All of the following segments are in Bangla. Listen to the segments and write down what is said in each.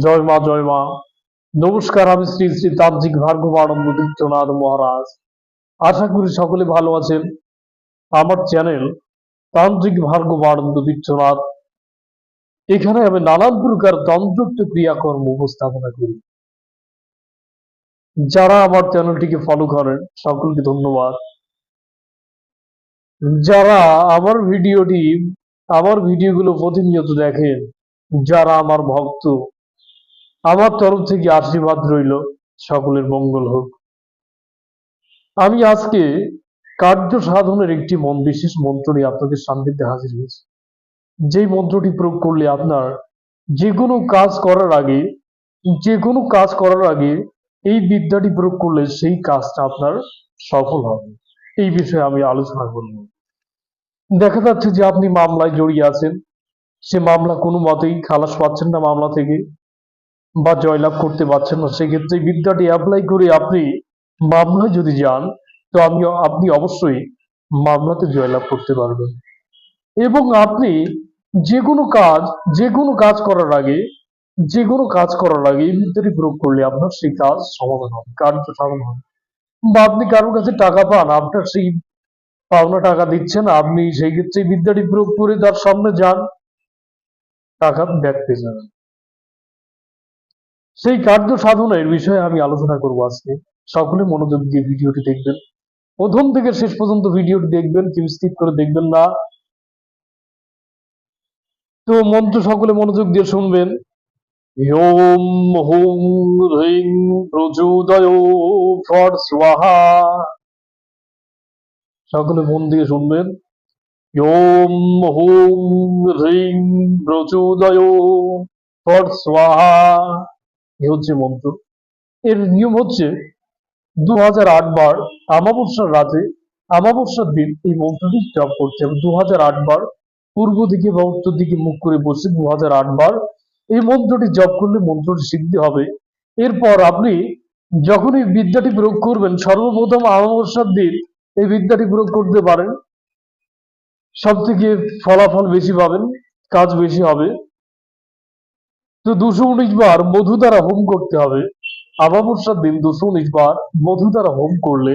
জয় মা জয় মা। নমস্কার, আমি শ্রী শ্রী তান্ত্রিক ভার্গবানন্দ তীর্থনাথ মহারাজ। আশা করি সকলে ভালো আছেন। আমার চ্যানেল তান্ত্রিক ভার্গবানন্দ তীর্থনাথ এখানে আমি নানান প্রকার তন্ত্রোক্ত ক্রিয়াকর্ম উপস্থাপনা করি। যারা আমার চ্যানেলটিকে ফলো করেন, সকলকে ধন্যবাদ। যারা আমার ভিডিওটি, আমার ভিডিওগুলো প্রতিনিয়ত দেখেন, যারা আমার ভক্ত আমার তরফ থেকে আশীর্বাদ রইল, সকলের মঙ্গল হোক। আমি আজকে কার্য সাধনের একটি মন, বিশেষ মন্ত্র নিয়ে আপনাদের সান্নিধ্যে হাজির হয়েছি। যেই মন্ত্রটি প্রয়োগ করলে আপনার যে কোনো কাজ করার আগে, যে কোনো কাজ করার আগে এই বিদ্যাটি প্রয়োগ করলে সেই কাজটা আপনার সফল হবে। এই বিষয়ে আমি আলোচনা করব। দেখা যাচ্ছে যে আপনি মামলায় জড়িয়ে আছেন। সে মামলা কোনো মতেই খালাস পাচ্ছেন না মামলা থেকে। বা জয়লাভ করতে পারছেন না, সেক্ষেত্রে বিদ্যাটি অ্যাপ্লাই করে আপনি মামলায় যদি যান, তো আমি আপনি অবশ্যই মামলাতে জয়লাভ করতে পারবেন। এবং আপনি যে কোনো কাজ, যে কোনো কাজ করার আগে, যে কোনো কাজ করার আগে এই বিদ্যাটি প্রয়োগ করলে আপনার সেই কাজ সমাধান হবে কার্য সাধন হবে। বা আপনি কারোর কাছে টাকা পান, আপনার সেই পাওনা টাকা দিচ্ছেন, আপনি সেই ক্ষেত্রে বিদ্যাটি প্রয়োগ করে তার সামনে যান, টাকা ব্যাক পেয়ে সেই কার্য সাধনের বিষয়ে আমি আলোচনা করব আজকে। সকলে মনোযোগ দিয়ে ভিডিওটি দেখবেন। প্রথম থেকে শেষ পর্যন্ত ভিডিওটি দেখবেন, কেউ স্কিপ করে দেখবেন না। তো মন্ত্র সকলে মনোযোগ দিয়ে শুনবেন। ওম হুম হ্রিং প্রচোদয় স্বাহা। সকলে মন দিয়ে শুনবেন। ওম হুম হ্রিং প্রচোদয় স্বাহা। এ হচ্ছে মন্ত্র। এর নিয়ম হচ্ছে দু হাজার আট বার আমাবস্যার রাতে আমাবস্যার দিন এই মন্ত্রটি জপ করতে হবে। দু বার পূর্ব দিকে বা উত্তর দিকে মুখ করে বসে দু হাজার আট বার এই মন্ত্রটি জপ করলে মন্ত্রটি সিদ্ধি হবে। এরপর আপনি যখন এই বিদ্যাটি প্রয়োগ করবেন, সর্বপ্রথম আমাবস্যার দিন এই বিদ্যাটি প্রয়োগ করতে পারেন। সব থেকে ফলাফল বেশি পাবেন, কাজ বেশি হবে। তো দুশো উনিশ বার মধু দ্বারা হোম করতে হবে। আমাবস্যার দিন দুশো উনিশ বার মধু দ্বারা হোম করলে,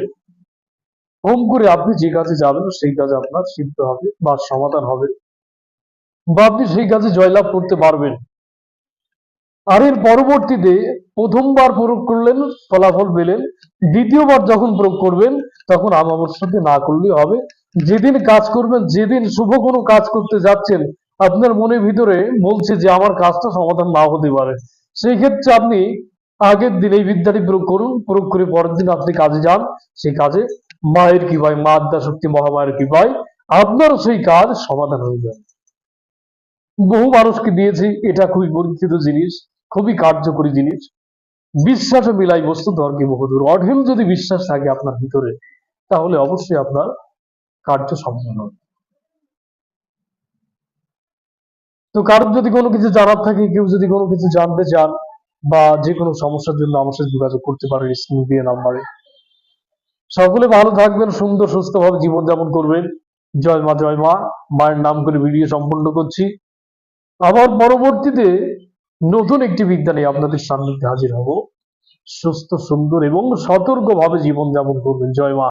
হোম করে আপনি যে কাজে যাবেন সেই কাজে আপনার সিদ্ধ হবে বা সমাধান হবে। বা আপনি সেই কাজে জয়লাভ করতে পারবেন। আর এর পরবর্তীতে প্রথমবার প্রয়োগ করলেন, ফলাফল পেলেন, দ্বিতীয়বার যখন প্রয়োগ করবেন, তখন আমাবস্যাতে না করলেই হবে। যেদিন কাজ করবেন, যেদিন শুভ কোনো কাজ করতে যাচ্ছেন আপনার মনের ভিতরে বলছে যে আমার কাজটা সমাধান না হতে পারে। সেই ক্ষেত্রে আপনি আগের দিন এই বিদ্যাটি প্রয়োগ করুন, প্রয়োগ করে পরের দিন আপনি কাজে যান, সেই কাজে মায়ের কৃপায়, মা আদ্যা শক্তি, মহামায়ের কৃপায় আপনার সেই কাজ সমাধান হয়ে যাবে বহু মানুষকে দিয়েছি, এটা খুবই পরীক্ষিত জিনিস, খুবই কার্যকরী জিনিস। বিশ্বাসে মিলাই বস্তু তর্কে বহুদূর। অঢেল যদি বিশ্বাস থাকে আপনার ভিতরে, তাহলে অবশ্যই আপনার কার্য সম্পন্ন হবে। তো কারোর যদি কোনো কিছু জানার থাকে, কেউ যদি কোনো কিছু জানতে চান বা যে কোনো সমস্যার জন্য আমার সাথে যোগাযোগ করতে পারেন স্ক্রিন দিয়ে নাম্বারে। সকলে ভালো থাকবেন, সুন্দর, সুস্থভাবে জীবনযাপন করবেন। জয় মা জয় মা। মায়ের নাম করে ভিডিও সম্পন্ন করছি। আবার পরবর্তীতে নতুন একটি নিয়ে আপনাদের সান্নিধ্যে হাজির হব। সুস্থ, সুন্দর এবং সতর্কভাবে জীবনযাপন করবেন। জয় মা।